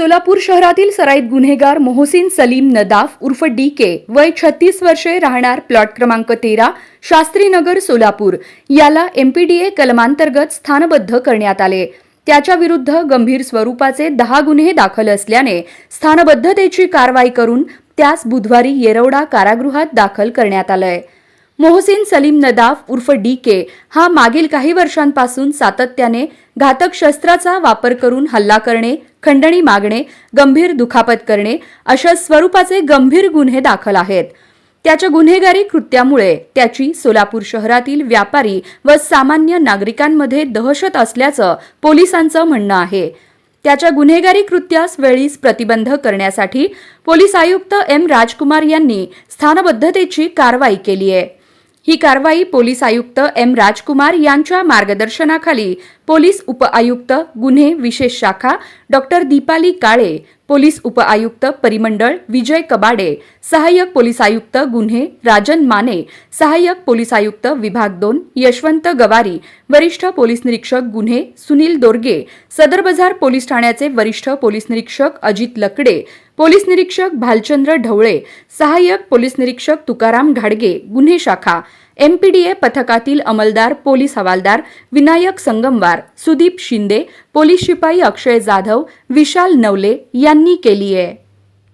सोलापूर शहरातील सराईत गुन्हेगार मोहसिन सलीम नदाफ उर्फ डी के वय छत्तीस वर्षे राहणार प्लॉट क्रमांक तेरा शास्त्रीनगर सोलापूर. याला एमपीडीए कलमांतर्गत स्थानबद्ध करण्यात आले. त्याच्या विरुद्ध गंभीर स्वरूपाचे दहा गुन्हे दाखल असल्याने स्थानबद्धतेची कारवाई करून त्यास बुधवारी येरवडा कारागृहात दाखल करण्यात आलंय. मोहसिन सलीम नदाफ उर्फ डी के हा मागील काही वर्षांपासून सातत्याने घातक शस्त्राचा वापर करून हल्ला करणे खंडणी मागणे गंभीर दुखापत करणे अशा स्वरूपाचे गंभीर गुन्हे दाखल आहेत. त्याच्या गुन्हेगारी कृत्यामुळे त्याची सोलापूर शहरातील व्यापारी व सामान्य नागरिकांमध्ये दहशत असल्याचं पोलिसांचं म्हणणं आहे. त्याच्या गुन्हेगारी कृत्यास वेळीच प्रतिबंध करण्यासाठी पोलीस आयुक्त एम राजकुमार यांनी स्थानबद्धतेची कारवाई केली आहे. ही कारवाई पोलीस आयुक्त एम राजकुमार यांच्या मार्गदर्शनाखाली पोलीस उपआयुक्त गुन्हे विशेष शाखा डॉक्टर दीपाली काळे पोलीस उपआयुक्त परिमंडळ विजय कबाडे सहाय्यक पोलीस आयुक्त गुन्हे राजन माने सहाय्यक पोलीस आयुक्त विभाग दोन यशवंत गवारी वरिष्ठ पोलीस निरीक्षक गुन्हे सुनील दोरगे सदर बाजार पोलीस ठाण्याचे वरिष्ठ पोलीस निरीक्षक अजित लकडे पोलीस निरीक्षक भालचंद्र ढवळे सहाय्यक पोलीस निरीक्षक तुकाराम घाडगे गुन्हे शाखा एमपीडीए पथकातील अंमलदार पोलीस हवालदार विनायक संगमवार सुदीप शिंदे पोलीस शिपाई अक्षय जाधव विशाल नवले यांनी केली आहे.